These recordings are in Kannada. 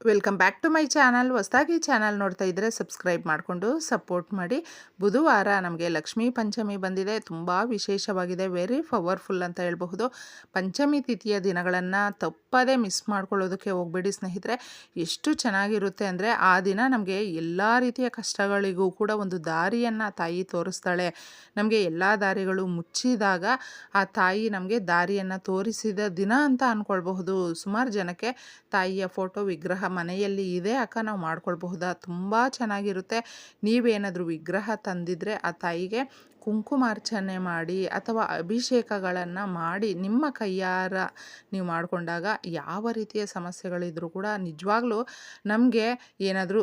Welcome back to my channel. ಹೊಸದಾಗಿ ಚಾನಲ್ ನೋಡ್ತಾ ಇದ್ದರೆ ಸಬ್ಸ್ಕ್ರೈಬ್ ಮಾಡಿಕೊಂಡು ಸಪೋರ್ಟ್ ಮಾಡಿ. ಬುಧವಾರ ನಮಗೆ ಲಕ್ಷ್ಮೀ ಪಂಚಮಿ ಬಂದಿದೆ. ತುಂಬ ವಿಶೇಷವಾಗಿದೆ. ವೆರಿ ಪವರ್ಫುಲ್ ಅಂತ ಹೇಳಬಹುದು. ಪಂಚಮಿ ತಿಥಿಯ ದಿನಗಳನ್ನು ತಪ್ಪದೇ ಮಿಸ್ ಮಾಡ್ಕೊಳ್ಳೋದಕ್ಕೆ ಹೋಗಬೇಡಿ ಸ್ನೇಹಿತರೆ. ಎಷ್ಟು ಚೆನ್ನಾಗಿರುತ್ತೆ ಅಂದರೆ ಆ ದಿನ ನಮಗೆ ಎಲ್ಲ ರೀತಿಯ ಕಷ್ಟಗಳಿಗೂ ಕೂಡ ಒಂದು ದಾರಿಯನ್ನು ತಾಯಿ ತೋರಿಸ್ತಾಳೆ. ನಮಗೆ ಎಲ್ಲ ದಾರಿಗಳು ಮುಚ್ಚಿದಾಗ ಆ ತಾಯಿ ನಮಗೆ ದಾರಿಯನ್ನು ತೋರಿಸಿದ ದಿನ ಅಂತ ಅಂದ್ಕೊಳ್ಬಹುದು ಸುಮಾರು ಜನಕ್ಕೆ ತಾಯಿಯ ಫೋಟೋ ವಿಗ್ರಹ ಮನೆಯಲ್ಲಿ ಇದೆ ಅಕ್ಕ, ನಾವು ಮಾಡ್ಕೊಳ್ಬಹುದಾ? ತುಂಬ ಚೆನ್ನಾಗಿರುತ್ತೆ. ನೀವೇನಾದರೂ ವಿಗ್ರಹ ತಂದಿದ್ರೆ ಆ ತಾಯಿಗೆ ಕುಂಕುಮಾರ್ಚನೆ ಮಾಡಿ ಅಥವಾ ಅಭಿಷೇಕಗಳನ್ನು ಮಾಡಿ ನಿಮ್ಮ ಕೈಯಾರ ನೀವು ಮಾಡಿಕೊಂಡಾಗ ಯಾವ ರೀತಿಯ ಸಮಸ್ಯೆಗಳಿದ್ರೂ ಕೂಡ ನಿಜವಾಗ್ಲೂ ನಮಗೆ ಏನಾದರೂ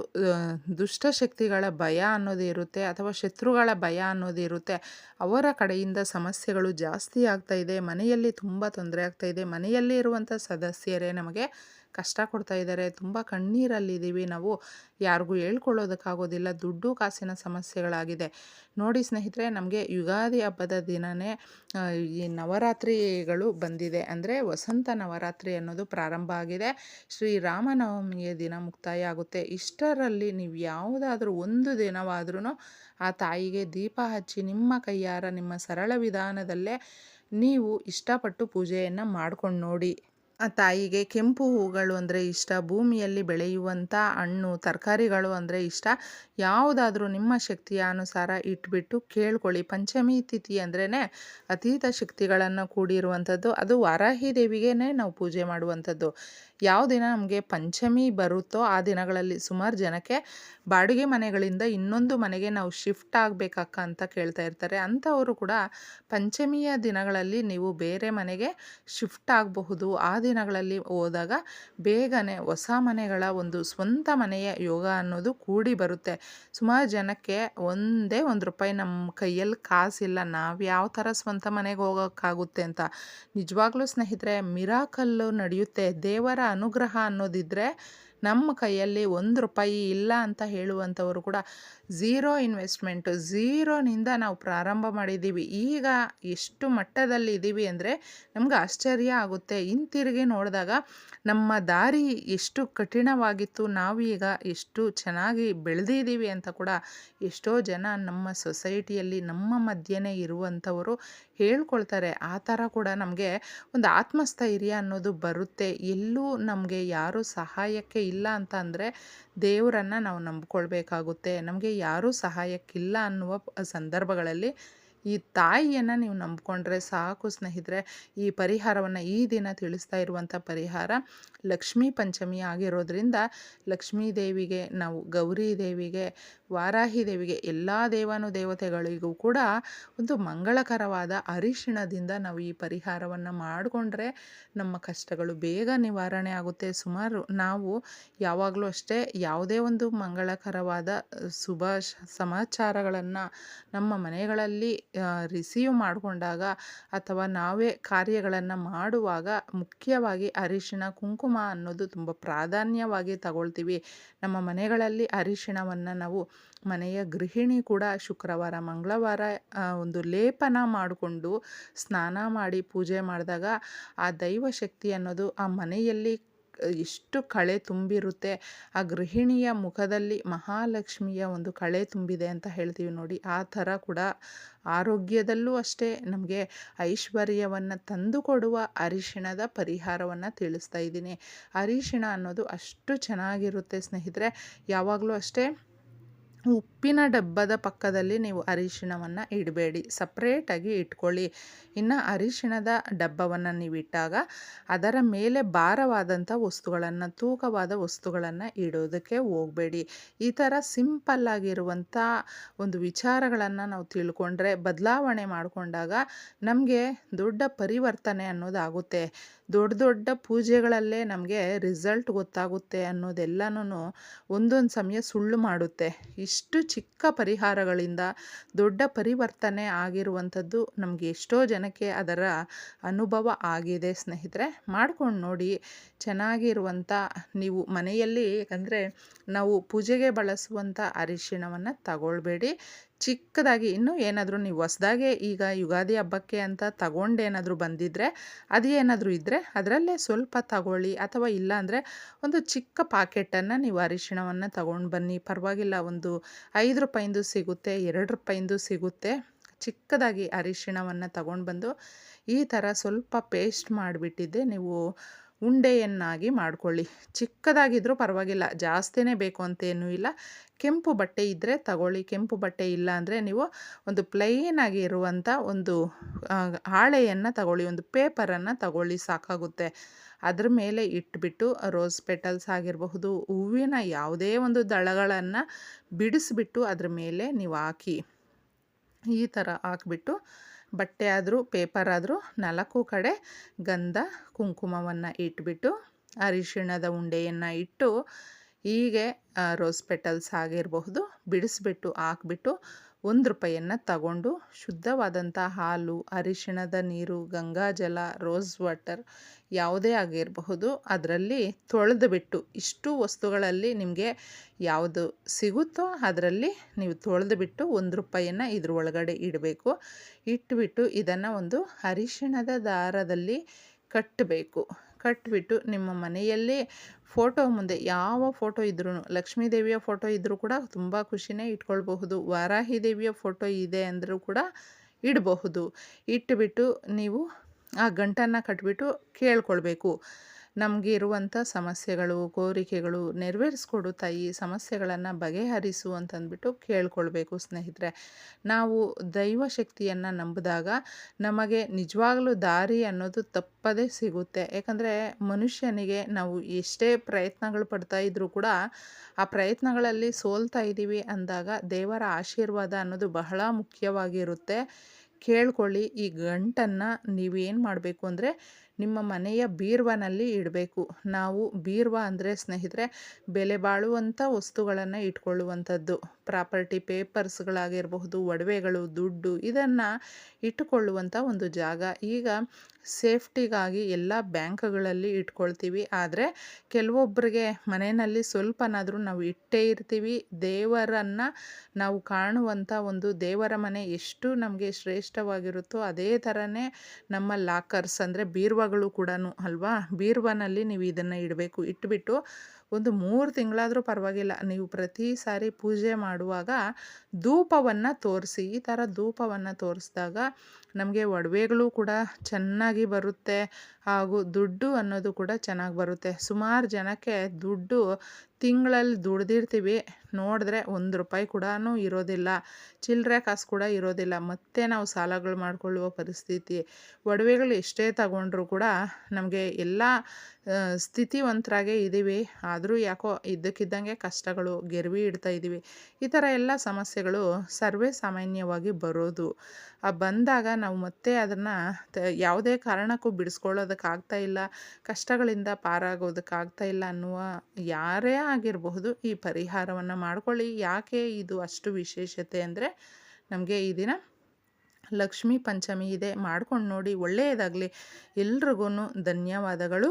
ದುಷ್ಟಶಕ್ತಿಗಳ ಭಯ ಅನ್ನೋದು ಇರುತ್ತೆ ಅಥವಾ ಶತ್ರುಗಳ ಭಯ ಅನ್ನೋದು ಇರುತ್ತೆ. ಅವರ ಕಡೆಯಿಂದ ಸಮಸ್ಯೆಗಳು ಜಾಸ್ತಿ ಆಗ್ತಾ ಇದೆ. ಮನೆಯಲ್ಲಿ ತುಂಬ ತೊಂದರೆ ಆಗ್ತಾ ಇದೆ. ಮನೆಯಲ್ಲಿ ಇರುವಂಥ ಸದಸ್ಯರೇ ನಮಗೆ ಕಷ್ಟ ಕೊಡ್ತಾ ಇದ್ದಾರೆ. ತುಂಬ ಕಣ್ಣೀರಲ್ಲಿದ್ದೀವಿ. ನಾವು ಯಾರಿಗೂ ಹೇಳ್ಕೊಳ್ಳೋದಕ್ಕಾಗೋದಿಲ್ಲ. ದುಡ್ಡು ಕಾಸಿನ ಸಮಸ್ಯೆಗಳಾಗಿದೆ. ನೋಡಿ ಸ್ನೇಹಿತರೆ, ನಮಗೆ ಯುಗಾದಿ ಹಬ್ಬದ ದಿನವೇ ಈ ನವರಾತ್ರಿಗಳು ಬಂದಿದೆ. ಅಂದರೆ ವಸಂತ ನವರಾತ್ರಿ ಅನ್ನೋದು ಪ್ರಾರಂಭ ಆಗಿದೆ. ಶ್ರೀರಾಮನವಮಿಯ ದಿನ ಮುಕ್ತಾಯ ಆಗುತ್ತೆ. ಇಷ್ಟರಲ್ಲಿ ನೀವು ಯಾವುದಾದ್ರೂ ಒಂದು ದಿನವಾದ್ರೂ ಆ ತಾಯಿಗೆ ದೀಪ ಹಚ್ಚಿ, ನಿಮ್ಮ ಕೈಯಾರ ನಿಮ್ಮ ಸರಳ ವಿಧಾನದಲ್ಲೇ ನೀವು ಇಷ್ಟಪಟ್ಟು ಪೂಜೆಯನ್ನು ಮಾಡ್ಕೊಂಡು ನೋಡಿ. ಆ ತಾಯಿಗೆ ಕೆಂಪು ಹೂಗಳು ಅಂದರೆ ಇಷ್ಟ, ಭೂಮಿಯಲ್ಲಿ ಬೆಳೆಯುವಂಥ ಹಣ್ಣು, ತರಕಾರಿಗಳು ಅಂದರೆ ಇಷ್ಟ. ಯಾವುದಾದ್ರೂ ನಿಮ್ಮ ಶಕ್ತಿಯ ಅನುಸಾರ ಇಟ್ಬಿಟ್ಟು ಕೇಳ್ಕೊಳ್ಳಿ. ಪಂಚಮಿ ತಿಥಿ ಅಂದ್ರೇ ಅತೀತ ಶಕ್ತಿಗಳನ್ನು ಕೂಡಿರುವಂಥದ್ದು. ಅದು ವಾರಾಹಿ ದೇವಿಗೇ ನಾವು ಪೂಜೆ ಮಾಡುವಂಥದ್ದು. ಯಾವ ದಿನ ನಮಗೆ ಪಂಚಮಿ ಬರುತ್ತೋ ಆ ದಿನಗಳಲ್ಲಿ ಸುಮಾರು ಜನಕ್ಕೆ ಬಾಡಿಗೆ ಮನೆಗಳಿಂದ ಇನ್ನೊಂದು ಮನೆಗೆ ನಾವು ಶಿಫ್ಟ್ ಆಗಬೇಕಕ್ಕ ಅಂತ ಕೇಳ್ತಾ ಇರ್ತಾರೆ. ಅಂಥವರು ಕೂಡ ಪಂಚಮಿಯ ದಿನಗಳಲ್ಲಿ ನೀವು ಬೇರೆ ಮನೆಗೆ ಶಿಫ್ಟ್ ಆಗಬಹುದು. ಆ ದಿನಗಳಲ್ಲಿ ಹೋದಾಗ ಬೇಗನೆ ಹೊಸ ಮನೆಗಳ ಒಂದು ಸ್ವಂತ ಮನೆಯ ಯೋಗ ಅನ್ನೋದು ಕೂಡಿ ಬರುತ್ತೆ. ಸುಮಾರು ಜನಕ್ಕೆ ಒಂದೇ ಒಂದು ರೂಪಾಯಿ ನಮ್ಮ ಕೈಯಲ್ಲಿ ಕಾಸಿಲ್ಲ. ನಾವು ಯಾವ ಥರ ಸ್ವಂತ ಮನೆಗೆ ಹೋಗೋಕ್ಕಾಗುತ್ತೆ ಅಂತ. ನಿಜವಾಗ್ಲೂ ಸ್ನೇಹಿತರೆ, ಮಿರಾಕಲ್ಲು ನಡೆಯುತ್ತೆ. ದೇವರ ಅನುಗ್ರಹ ಅನ್ನೋದಿದ್ದರೆ ನಮ್ಮ ಕೈಯಲ್ಲಿ ಒಂದು ರೂಪಾಯಿ ಇಲ್ಲ ಅಂತ ಹೇಳುವಂಥವರು ಕೂಡ ಝೀರೋ ಇನ್ವೆಸ್ಟ್ಮೆಂಟು ಝೀರೋನಿಂದ ನಾವು ಪ್ರಾರಂಭ ಮಾಡಿದ್ದೀವಿ. ಈಗ ಎಷ್ಟು ಮಟ್ಟದಲ್ಲಿ ಇದ್ದೀವಿ ಅಂದರೆ ನಮ್ಗೆ ಆಶ್ಚರ್ಯ ಆಗುತ್ತೆ. ಹಿಂತಿರುಗಿ ನೋಡಿದಾಗ ನಮ್ಮ ದಾರಿ ಎಷ್ಟು ಕಠಿಣವಾಗಿತ್ತು, ನಾವು ಈಗ ಎಷ್ಟು ಚೆನ್ನಾಗಿ ಬೆಳೆದಿದ್ದೀವಿ ಅಂತ ಕೂಡ ಎಷ್ಟೋ ಜನ ನಮ್ಮ ಸೊಸೈಟಿಯಲ್ಲಿ ನಮ್ಮ ಮಧ್ಯೆನೇ ಇರುವಂಥವರು ಹೇಳ್ಕೊಳ್ತಾರೆ. ಆ ಥರ ಕೂಡ ನಮಗೆ ಒಂದು ಆತ್ಮಸ್ಥೈರ್ಯ ಅನ್ನೋದು ಬರುತ್ತೆ. ಎಲ್ಲೂ ನಮಗೆ ಯಾರೂ ಸಹಾಯಕ್ಕೆ ಇಲ್ಲ ಅಂತ ಅಂದರೆ ದೇವರನ್ನು ನಾವು ನಂಬ್ಕೊಳ್ಬೇಕಾಗುತ್ತೆ. ನಮಗೆ ಯಾರೂ ಸಹಾಯಕ್ಕಿಲ್ಲ ಅನ್ನುವ ಸಂದರ್ಭಗಳಲ್ಲಿ ಈ ತಾಯಿಯನ್ನು ನೀವು ನಂಬಿಕೊಂಡ್ರೆ ಸಾಕು ಸ್ನೇಹಿತರೆ, ಈ ಪರಿಹಾರವನ್ನು ಈ ದಿನ ತಿಳಿಸ್ತಾ ಇರುವಂಥ ಪರಿಹಾರ ಲಕ್ಷ್ಮೀ ಪಂಚಮಿ ಆಗಿರೋದ್ರಿಂದ ಲಕ್ಷ್ಮೀ ದೇವಿಗೆ ನಾವು, ಗೌರಿ ದೇವಿಗೆ, ವಾರಾಹಿ ದೇವಿಗೆ, ಎಲ್ಲ ದೇವಾನು ದೇವತೆಗಳಿಗೂ ಕೂಡ ಒಂದು ಮಂಗಳಕರವಾದ ಅರಿಶಿಣದಿಂದ ನಾವು ಈ ಪರಿಹಾರವನ್ನು ಮಾಡಿಕೊಂಡ್ರೆ ನಮ್ಮ ಕಷ್ಟಗಳು ಬೇಗ ನಿವಾರಣೆ ಆಗುತ್ತೆ. ಸುಮಾರು ನಾವು ಯಾವಾಗಲೂ ಅಷ್ಟೇ ಯಾವುದೇ ಒಂದು ಮಂಗಳಕರವಾದ ಶುಭ ಸಮಾಚಾರಗಳನ್ನು ನಮ್ಮ ಮನೆಗಳಲ್ಲಿ ರಿಸೀವ್ ಮಾಡಿಕೊಂಡಾಗ ಅಥವಾ ನಾವೇ ಕಾರ್ಯಗಳನ್ನು ಮಾಡುವಾಗ ಮುಖ್ಯವಾಗಿ ಅರಿಶಿಣ, ಕುಂಕುಮ ಅನ್ನೋದು ತುಂಬ ಪ್ರಾಧಾನ್ಯವಾಗಿ ತಗೊಳ್ತೀವಿ. ನಮ್ಮ ಮನೆಗಳಲ್ಲಿ ಅರಿಶಿಣವನ್ನು ನಾವು ಮನೆಯ ಗೃಹಿಣಿ ಕೂಡ ಶುಕ್ರವಾರ, ಮಂಗಳವಾರ ಒಂದು ಲೇಪನ ಮಾಡಿಕೊಂಡು ಸ್ನಾನ ಮಾಡಿ ಪೂಜೆ ಮಾಡಿದಾಗ ಆ ದೈವ ಶಕ್ತಿ ಅನ್ನೋದು ಆ ಮನೆಯಲ್ಲಿ ಎಷ್ಟು ಕಳೆ ತುಂಬಿರುತ್ತೆ, ಆ ಗೃಹಿಣಿಯ ಮುಖದಲ್ಲಿ ಮಹಾಲಕ್ಷ್ಮಿಯ ಒಂದು ಕಳೆ ತುಂಬಿದೆ ಅಂತ ಹೇಳ್ತೀವಿ ನೋಡಿ. ಆ ಥರ ಕೂಡ ಆರೋಗ್ಯದಲ್ಲೂ ಅಷ್ಟೇ ನಮಗೆ ಐಶ್ವರ್ಯವನ್ನು ತಂದುಕೊಡುವ ಅರಿಶಿಣದ ಪರಿಹಾರವನ್ನು ತಿಳಿಸ್ತಾ ಇದ್ದೀನಿ. ಅರಿಶಿಣ ಅನ್ನೋದು ಅಷ್ಟು ಚೆನ್ನಾಗಿರುತ್ತೆ ಸ್ನೇಹಿತರೆ. ಯಾವಾಗಲೂ ಅಷ್ಟೇ ಉಪ್ಪಿನ ಡಬ್ಬದ ಪಕ್ಕದಲ್ಲಿ ನೀವು ಅರಿಶಿಣವನ್ನು ಇಡಬೇಡಿ. ಸಪ್ರೇಟಾಗಿ ಇಟ್ಕೊಳ್ಳಿ. ಇನ್ನು ಅರಿಶಿಣದ ಡಬ್ಬವನ್ನು ನೀವು ಇಟ್ಟಾಗ ಅದರ ಮೇಲೆ ಭಾರವಾದಂಥ ವಸ್ತುಗಳನ್ನು, ತೂಕವಾದ ವಸ್ತುಗಳನ್ನು ಇಡೋದಕ್ಕೆ ಹೋಗಬೇಡಿ. ಈ ಥರ ಸಿಂಪಲ್ಲಾಗಿರುವಂಥ ಒಂದು ವಿಚಾರಗಳನ್ನು ನಾವು ತಿಳ್ಕೊಂಡ್ರೆ, ಬದಲಾವಣೆ ಮಾಡಿಕೊಂಡಾಗ ನಮಗೆ ದೊಡ್ಡ ಪರಿವರ್ತನೆ ಅನ್ನೋದಾಗುತ್ತೆ. ದೊಡ್ಡ ದೊಡ್ಡ ಪೂಜೆಗಳಲ್ಲೇ ನಮಗೆ ರಿಸಲ್ಟ್ ಗೊತ್ತಾಗುತ್ತೆ ಅನ್ನೋದೆಲ್ಲನೂ ಒಂದೊಂದು ಸಮಯ ಸುಳ್ಳು ಮಾಡುತ್ತೆ. ಇಷ್ಟು ಚಿಕ್ಕ ಪರಿಹಾರಗಳಿಂದ ದೊಡ್ಡ ಪರಿವರ್ತನೆ ಆಗಿರುವಂಥದ್ದು ನಮಗೆ ಎಷ್ಟೋ ಜನಕ್ಕೆ ಅದರ ಅನುಭವ ಆಗಿದೆ. ಸ್ನೇಹಿತರೆ, ಮಾಡ್ಕೊಂಡು ನೋಡಿ ಚೆನ್ನಾಗಿರುವಂಥ ನೀವು ಮನೆಯಲ್ಲಿ ಅಂದರೆ ನಾವು ಪೂಜೆಗೆ ಬಳಸುವಂಥ ಅರಿಶಿಣವನ್ನು ತಗೊಳ್ಬೇಡಿ. ಚಿಕ್ಕದಾಗಿ ಇನ್ನೂ ಏನಾದರೂ ನೀವು ಹೊಸ್ದಾಗೆ ಈಗ ಯುಗಾದಿ ಹಬ್ಬಕ್ಕೆ ಅಂತ ತಗೊಂಡೇನಾದರೂ ಬಂದಿದ್ದರೆ ಅದು ಏನಾದರೂ ಇದ್ದರೆ ಅದರಲ್ಲೇ ಸ್ವಲ್ಪ ತಗೊಳ್ಳಿ ಅಥವಾ ಇಲ್ಲಾಂದರೆ ಒಂದು ಚಿಕ್ಕ ಪಾಕೆಟನ್ನು ನೀವು ಅರಿಶಿಣವನ್ನು ತಗೊಂಡು ಬನ್ನಿ. ಪರವಾಗಿಲ್ಲ, ಒಂದು ಐದು ರೂಪಾಯಿಂದು ಸಿಗುತ್ತೆ, ಎರಡು ರೂಪಾಯಿಂದು ಸಿಗುತ್ತೆ. ಚಿಕ್ಕದಾಗಿ ಅರಿಶಿಣವನ್ನು ತಗೊಂಡು ಬಂದು ಈ ಥರ ಸ್ವಲ್ಪ ಪೇಸ್ಟ್ ಮಾಡಿಬಿಟ್ಟಿದ್ದೆ. ನೀವು ಉಂಡೆಯನ್ನಾಗಿ ಮಾಡಿಕೊಳ್ಳಿ. ಚಿಕ್ಕದಾಗಿದ್ದರೂ ಪರವಾಗಿಲ್ಲ. ಜಾಸ್ತಿನೇ ಬೇಕು ಅಂತೇನೂ ಇಲ್ಲ. ಕೆಂಪು ಬಟ್ಟೆ ಇದ್ದರೆ ತಗೊಳ್ಳಿ. ಕೆಂಪು ಬಟ್ಟೆ ಇಲ್ಲ ಅಂದರೆ ನೀವು ಒಂದು ಪ್ಲೈನಾಗಿ ಇರುವಂಥ ಒಂದು ಹಾಳೆಯನ್ನು ತಗೊಳ್ಳಿ. ಒಂದು ಪೇಪರನ್ನು ತಗೊಳ್ಳಿ ಸಾಕಾಗುತ್ತೆ. ಅದ್ರ ಮೇಲೆ ಇಟ್ಬಿಟ್ಟು ರೋಸ್ ಪೆಟಲ್ಸ್ ಆಗಿರಬಹುದು, ಹೂವಿನ ಯಾವುದೇ ಒಂದು ದಳಗಳನ್ನು ಬಿಡಿಸ್ಬಿಟ್ಟು ಅದ್ರ ಮೇಲೆ ನೀವು ಹಾಕಿ. ಈ ಥರ ಹಾಕ್ಬಿಟ್ಟು ಬಟ್ಟೆ ಆದರೂ ಪೇಪರ್ ಆದರೂ ನಾಲ್ಕು ಕಡೆ ಗಂಧ ಕುಂಕುಮವನ್ನು ಇಟ್ಬಿಟ್ಟು ಅರಿಶಿಣದ ಉಂಡೆಯನ್ನು ಇಟ್ಟು ಹೀಗೆ ರೋಸ್ ಪೆಟಲ್ಸ್ ಆಗಿರಬಹುದು, ಬಿಡಿಸ್ಬಿಟ್ಟು, ಹಾಕ್ಬಿಟ್ಟು ಒಂದು ರೂಪಾಯಿಯನ್ನು ತಗೊಂಡು ಶುದ್ಧವಾದಂಥ ಹಾಲು, ಅರಿಶಿಣದ ನೀರು ಗಂಗಾಜಲ ರೋಸ್ ವಾಟರ್ ಯಾವುದೇ ಆಗಿರಬಹುದು, ಅದರಲ್ಲಿ ತೊಳೆದು ಬಿಟ್ಟು ಇಷ್ಟು ವಸ್ತುಗಳಲ್ಲಿ ನಿಮಗೆ ಯಾವುದು ಸಿಗುತ್ತೋ ಅದರಲ್ಲಿ ನೀವು ತೊಳೆದು ಬಿಟ್ಟು ಒಂದು ರೂಪಾಯಿಯನ್ನು ಇದ್ರ ಒಳಗಡೆ ಇಡಬೇಕು. ಇಟ್ಬಿಟ್ಟು ಇದನ್ನು ಒಂದು ಅರಿಶಿಣದ ದಾರದಲ್ಲಿ ಕಟ್ಟಬೇಕು ಕಟ್ಬಿಟ್ಟು ನಿಮ್ಮ ಮನೆಯಲ್ಲೇ ಫೋಟೋ ಮುಂದೆ ಯಾವ ಫೋಟೋ ಇದ್ರೂ, ಲಕ್ಷ್ಮೀ ದೇವಿಯ ಫೋಟೋ ಇದ್ದರೂ ಕೂಡ ತುಂಬ ಖುಷಿನೇ ಇಟ್ಕೊಳ್ಬಹುದು. ವಾರಾಹಿ ದೇವಿಯ ಫೋಟೋ ಇದೆ ಅಂದರೂ ಕೂಡ ಇಡಬಹುದು. ಇಟ್ಟುಬಿಟ್ಟು ನೀವು ಆ ಗಂಟನ್ನು ಕಟ್ಬಿಟ್ಟು ಕೇಳ್ಕೊಳ್ಬೇಕು. ನಮಗೆ ಇರುವಂಥ ಸಮಸ್ಯೆಗಳು, ಕೋರಿಕೆಗಳು ನೆರವೇರಿಸ್ಕೊಡು ತಾಯಿ ಸಮಸ್ಯೆಗಳನ್ನು ಬಗೆಹರಿಸು ಅಂತಂದ್ಬಿಟ್ಟು ಕೇಳ್ಕೊಳ್ಬೇಕು ಸ್ನೇಹಿತರೆ. ನಾವು ದೈವ ಶಕ್ತಿಯನ್ನು ನಂಬಿದಾಗ ನಮಗೆ ನಿಜವಾಗ್ಲೂ ದಾರಿ ಅನ್ನೋದು ತಪ್ಪದೇ ಸಿಗುತ್ತೆ. ಯಾಕಂದರೆ ಮನುಷ್ಯನಿಗೆ ನಾವು ಎಷ್ಟೇ ಪ್ರಯತ್ನಗಳು ಪಡ್ತಾ ಇದ್ರೂ ಕೂಡ ಆ ಪ್ರಯತ್ನಗಳಲ್ಲಿ ಸೋಲ್ತಾ ಇದ್ದೀವಿ ಅಂದಾಗ ದೇವರ ಆಶೀರ್ವಾದ ಅನ್ನೋದು ಬಹಳ ಮುಖ್ಯವಾಗಿರುತ್ತೆ. ಕೇಳ್ಕೊಳ್ಳಿ ಈ ಗಂಟನ್ನು ನೀವೇನು ಮಾಡಬೇಕು ಅಂದರೆ ನಿಮ್ಮ ಮನೆಯ ಬೀರ್ವನಲ್ಲಿ ಇಡಬೇಕು. ನಾವು ಬೀರ್ವ ಅಂದರೆ ಸ್ನೇಹಿತರೆ ಬೆಲೆ ಬಾಳುವಂಥ ವಸ್ತುಗಳನ್ನು ಇಟ್ಕೊಳ್ಳುವಂಥದ್ದು. ಪ್ರಾಪರ್ಟಿ ಪೇಪರ್ಸ್ಗಳಾಗಿರಬಹುದು, ಒಡವೆಗಳು, ದುಡ್ಡು ಇದನ್ನು ಇಟ್ಟುಕೊಳ್ಳುವಂಥ ಒಂದು ಜಾಗ. ಈಗ ಸೇಫ್ಟಿಗಾಗಿ ಎಲ್ಲ ಬ್ಯಾಂಕ್ಗಳಲ್ಲಿ ಇಟ್ಕೊಳ್ತೀವಿ. ಆದರೆ ಕೆಲವೊಬ್ಬರಿಗೆ ಮನೆಯಲ್ಲಿ ಸ್ವಲ್ಪನಾದರೂ ನಾವು ಇಟ್ಟೇ ಇರ್ತೀವಿ. ದೇವರನ್ನು ನಾವು ಕಾಣುವಂಥ ಒಂದು ದೇವರ ಮನೆ ಎಷ್ಟು ನಮಗೆ ಶ್ರೇಷ್ಠವಾಗಿರುತ್ತೋ ಅದೇ ಥರನೇ ನಮ್ಮ ಲಾಕರ್ಸ್ ಅಂದರೆ ಬೀರ್ವಗಳು ಕೂಡ ಅಲ್ವಾ? ಬೀರ್ವನಲ್ಲಿ ನೀವು ಇದನ್ನು ಇಡಬೇಕು. ಇಟ್ಬಿಟ್ಟು ಒಂದು ಮೂರು ತಿಂಗಳಾದರೂ ಪರವಾಗಿಲ್ಲ. ನೀವು ಪ್ರತಿ ಸಾರಿ ಪೂಜೆ ಮಾಡುವಾಗ ಧೂಪವನ್ನು ತೋರಿಸಿ, ಈ ಥರ ಧೂಪವನ್ನು ತೋರಿಸಿದಾಗ ನಮಗೆ ಒಡವೆಗಳು ಕೂಡ ಚೆನ್ನಾಗಿ ಬರುತ್ತೆ ಹಾಗೂ ದುಡ್ಡು ಅನ್ನೋದು ಕೂಡ ಚೆನ್ನಾಗಿ ಬರುತ್ತೆ. ಸುಮಾರು ಜನಕ್ಕೆ ದುಡ್ಡು ತಿಂಗಳಲ್ಲಿ ದುಡ್ದಿರ್ತೀವಿ, ನೋಡಿದ್ರೆ ಒಂದು ರೂಪಾಯಿ ಕೂಡ ಇರೋದಿಲ್ಲ. ಚಿಲ್ಲರೆ ಕಾಸು ಕೂಡ ಇರೋದಿಲ್ಲ. ಮತ್ತೆ ನಾವು ಸಾಲಗಳು ಮಾಡಿಕೊಳ್ಳುವ ಪರಿಸ್ಥಿತಿ. ಒಡವೆಗಳು ಎಷ್ಟೇ ತಗೊಂಡ್ರೂ ಕೂಡ ನಮಗೆ ಎಲ್ಲ ಸ್ಥಿತಿವಂತರಾಗೆ ಇದ್ದೀವಿ. ಆದರೂ ಯಾಕೋ ಇದ್ದಕ್ಕಿದ್ದಂಗೆ ಕಷ್ಟಗಳು, ಗೆರ್ವಿ ಇಡ್ತಾ ಇದ್ದೀವಿ. ಈ ಥರ ಎಲ್ಲ ಸಮಸ್ಯೆಗಳು ಸರ್ವೇ ಸಾಮಾನ್ಯವಾಗಿ ಬರೋದು. ಬಂದಾಗ ನಾವು ಮತ್ತೆ ಅದನ್ನು ಯಾವುದೇ ಕಾರಣಕ್ಕೂ ಬಿಡಿಸ್ಕೊಳ್ಳೋದಕ್ಕಾಗ್ತಾ ಇಲ್ಲ. ಕಷ್ಟಗಳಿಂದ ಪಾರಾಗೋದಕ್ಕಾಗ್ತಾ ಇಲ್ಲ ಅನ್ನುವ ಯಾರೇ ಆಗಿರಬಹುದು. ಈ ಪರಿಹಾರವನ್ನು ಮಾಡ್ಕೊಳ್ಳಿ. ಯಾಕೆ ಇದು ಅಷ್ಟು ವಿಶೇಷತೆ ಅಂದರೆ ನಮಗೆ ಈ ದಿನ ಲಕ್ಷ್ಮೀ ಪಂಚಮಿ ಇದೆ. ಮಾಡ್ಕೊಂಡು ನೋಡಿ ಒಳ್ಳೆಯದಾಗಲಿ ಎಲ್ರಿಗೂ ಧನ್ಯವಾದಗಳು.